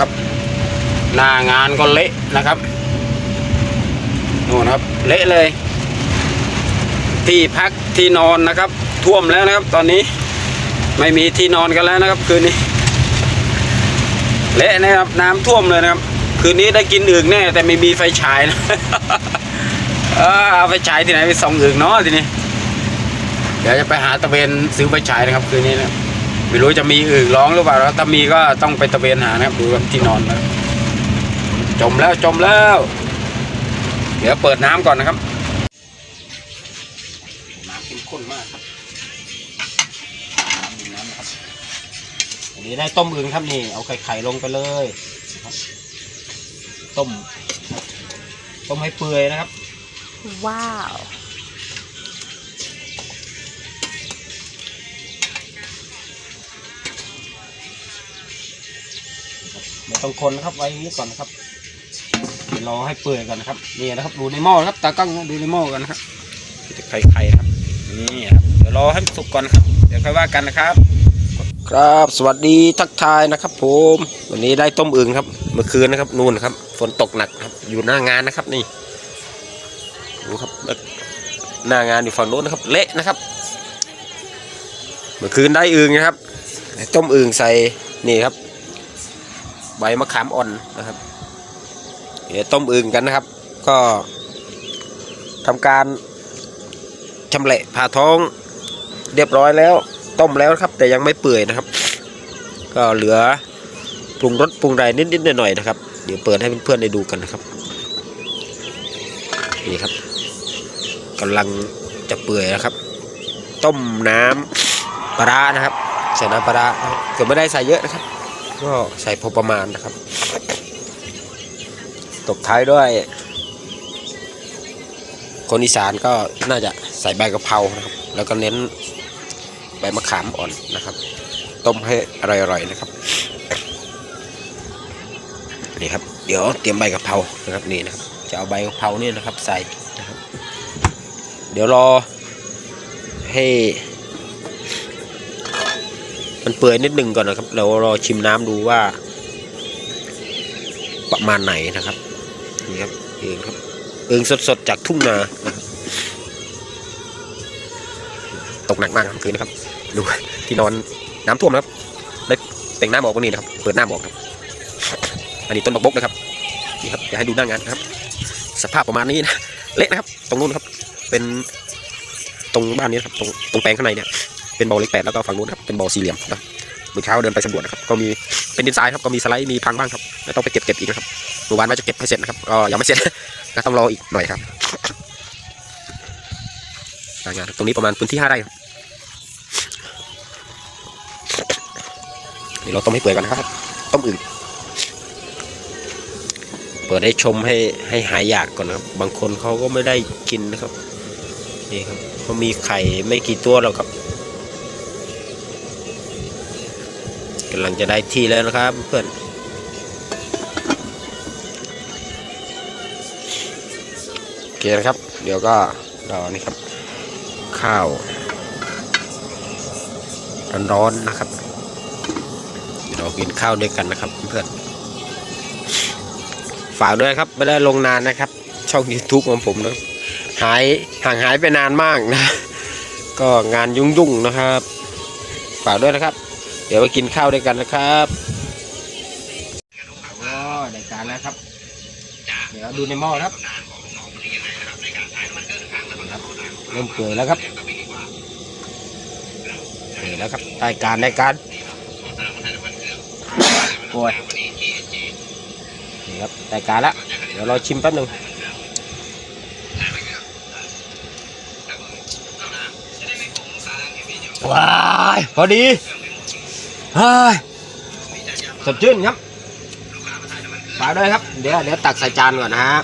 ครับ หน้างานก็เละนะครับนู่นครับ เละเลย ที่พักที่นอนนะครับ ท่วมแล้วนะครับ ตอนนี้ไม่มีที่นอนกันแล้วนะครับ คืนนี้เละนะครับ น้ำท่วมเลยนะครับ คืนนี้ได้กินอึ่งแน่ แต่ไม่มีไฟฉายนะเออเอาไฟฉายที่ไหนไปส่องอึ่งเนาะทีนี้เดี๋ยวจะไปหาตะเวนซื้อไฟฉายนะครับ คืนนี้นะ ไม่รู้จะมีอึ่งร้องหรือเปล่าแล้วถ้ามีก็ต้องไปตะเวนหานะครับดูที่นอนนะจมแล้วจมแล้ว เดี๋ยวเปิดน้ำก่อนนะครับน้ำเข้มข้นมากครับน้ำนะครับอันนี้ได้ต้มอึ่งครับนี่ เอาไข่ไข่ลงไปเลยต้มต้มให้เปื่อยนะครับ ว้าว ต้องคนนะครับไว้อย่างนี้ก่อนนะครับเดี๋ยวรอให้เปื่อยก่อนนะครับนี่นะครับดูในหม้อนะครับตากล้องดูในหม้อกันนะครับจะไข่ไข่นะครับนี่ครับเดี๋ยวรอให้สุกก่อนนะครับ เดี๋ยวค่อยว่ากันนะครับ ครับสวัสดีทักทายนะครับ ผม วันนี้ได้ต้มอึ่งครับ เมื่อคืนนะครับนู่นครับ ฝนตกหนักครับ อยู่หน้างานนะครับนี่ดูครับแล้วหน้างานอยู่ฝั่งโน้นนะครับ เละนะครับ เมื่อคืนได้อึ่งนะครับต้มอึ่งใส่นี่ครับ ใบมะขามอ่อนนะครับ เดี๋ยวต้มอึ่งกันนะครับ ก็ทำการชำแหละผ่าท้องเรียบร้อยแล้ว ต้มแล้วครับ แต่ยังไม่เปื่อยนะครับ ก็เหลือปรุงรสปรุงไรนิดๆหน่อยๆนะครับ เดี๋ยวเปิดให้เพื่อนๆได้ดูกันนะครับนี่ครับกำลังจะเปื่อยนะครับ ต้มน้ำปลานะครับใส่น้ำปลาร้านะครับไม่ได้ใส่เยอะนะครับ ก็ใส่พอประมาณนะครับตบท้ายด้วย คนอีสานก็น่าจะใส่ใบกะเพรานะครับ แล้วก็เน้นใบมะขามอ่อนนะครับ ต้มให้อร่อยๆนะครับนี่ครับ เดี๋ยวเตรียมใบกะเพรานะครับนี่นะครับ จะเอาใบกะเพรานี่นะครับใส่นะครับ เดี๋ยวรอให้ มันเปื่อยนิดหนึ่งก่อนนะครับ เรารอชิมน้ำดูว่า ประมาณไหนนะครับนี่ครับเองครับเองสดๆจากทุ่งนาตกหนักมากครับคืนนะครับดูที่นอนน้ำท่วมนะครับได้แต่งหน้ำออกตรงนี้นะครับ เปิดหน้ำออกครับ อันนี้ต้นบักบกนะครับนี่ครับอยากให้ดูหน้างานนะครับ สภาพประมาณนี้นะเละนะครับ ตรงนู้นครับ เป็นตรงบ้านนี้ครับ ตรงตรงแปลงข้างในเนี่ย เป็นบ่อเล็กแปดแล้วก็ฝั่งนู้นครับเป็นบ่อสี่เหลี่ยมนะเมื่อเช้าเดินไปสำรวจนะครับก็มีเป็นดินทรายครับก็มีสไลด์มีพังบ้างครับแล้วต้องไปเก็บเก็บอีกนะครับเมื่อวานว่าจะเก็บให้เสร็จนะครับก็ยังไม่เสร็จก็ต้องรออีกหน่อยครับรายงานตรงนี้ประมาณพื้นที่ห้าไร่ครับเดี๋ยวเราต้มให้เปื่อยก่อนนะครับ ต้มอื่น เปิดให้ชมให้ให้หายอยากก่อนนะครับ บางคนเขาก็ไม่ได้กินนะครับ นี่ครับเขามีไข่ไม่กี่ตัวหรอกครับ กำลังจะได้ที่แล้วนะครับเพื่อนโอเคนะครับ เดี๋ยวก็รอนี่ครับ ข้าวร้อนๆนะครับเดี๋ยวเรากินข้าวด้วยกันนะครับเพื่อนฝากด้วยครับไม่ได้ลงนานนะครับ ช่อง YouTube ของผมนะหายห่างหายไปนานมากนะ ก็งานยุ่งๆนะครับ ฝากด้วยนะครับ เดี๋ยวไปกินข้าวด้วยกันนะครับโอ้ได้การแล้วครับ เดี๋ยวดูในหม้อครับครับเริ่มเปื่อยแล้วครับเปื่อยแล้วครับได้การได้การโอ้ยนี่ครับได้การแล้วเดี๋ยวเราชิมแป๊บหนึ่งว้ายพอดี เฮ้ยสดชื่นครับฝากด้วยครับ เดี๋ยวเดี๋ยวตักใส่จานก่อนนะฮะ